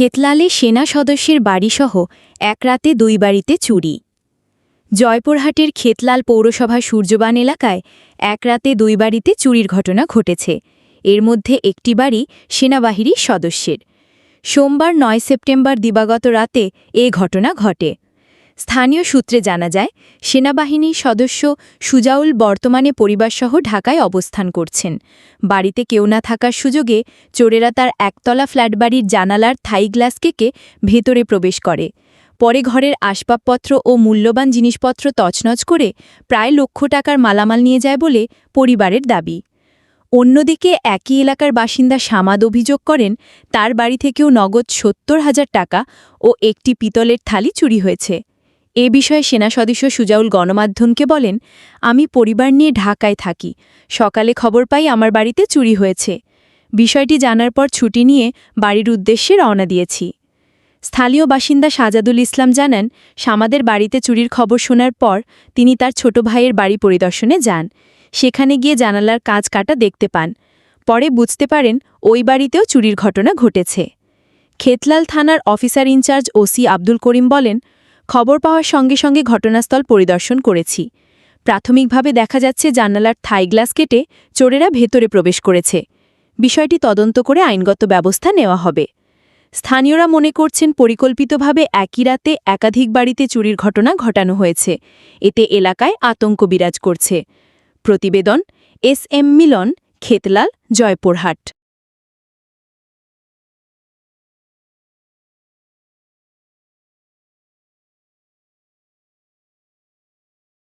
খেতলালে সেনা সদস্যের বাড়িসহ এক রাতে দুই বাড়িতে চুরি। জয়পুরহাটের খেতলাল পৌরসভা সূর্যবান এলাকায় এক রাতে দুই বাড়িতে চুরির ঘটনা ঘটেছে। এর মধ্যে একটি বাড়ি সেনাবাহিনীর সদস্যের। সোমবার নয় সেপ্টেম্বর দিবাগত রাতে এ ঘটনা ঘটে। স্থানীয় সূত্রে জানা যায়, সেনাবাহিনীর সদস্য সুজাউল বর্তমানে পরিবারসহ ঢাকায় অবস্থান করছেন। বাড়িতে কেউ না থাকার সুযোগে চোরেরা তার একতলা ফ্ল্যাট বাড়ির জানালার থাই গ্লাস কেকে ভেতরে প্রবেশ করে। পরে ঘরের আসবাবপত্র ও মূল্যবান জিনিসপত্র তছনছ করে প্রায় লক্ষ টাকার মালামাল নিয়ে যায় বলে পরিবারের দাবি। অন্যদিকে একই এলাকার বাসিন্দা সামাদ অভিযোগ করেন, তার বাড়ি থেকেও নগদ সত্তর হাজার টাকা ও একটি পিতলের থালি চুরি হয়েছে। এ বিষয়ে সেনা সদস্য সুজাউল গণমাধ্যমকে বলেন, আমি পরিবার নিয়ে ঢাকায় থাকি। সকালে খবর পাই আমার বাড়িতে চুরি হয়েছে। বিষয়টি জানার পর ছুটি নিয়ে বাড়ির উদ্দেশ্যে রওনা দিয়েছি। স্থানীয় বাসিন্দা সাজাদুল ইসলাম জানান, সামাদের বাড়িতে চুরির খবর শোনার পর তিনি তার ছোট ভাইয়ের বাড়ি পরিদর্শনে যান। সেখানে গিয়ে জানালার কাজ কাটা দেখতে পান। পরে বুঝতে পারেন, ওই বাড়িতেও চুরির ঘটনা ঘটেছে। খেতলাল থানার officer in charge OC Abdul Karim বলেন খবর পাওয়ার সঙ্গে সঙ্গে ঘটনাস্থল পরিদর্শন করেছি। প্রাথমিকভাবে দেখা যাচ্ছে জানালার থাই গ্লাস কেটে চোরেরা ভেতরে প্রবেশ করেছে। বিষয়টি তদন্ত করে আইনগত ব্যবস্থা নেওয়া হবে। স্থানীয়রা মনে করছেন পরিকল্পিতভাবে একই রাতে একাধিক বাড়িতে চুরির ঘটনা ঘটানো হয়েছে। এতে এলাকায় আতঙ্ক বিরাজ করছে। প্রতিবেদন এস এম মিলন, খেতলাল, জয়পুরহাট।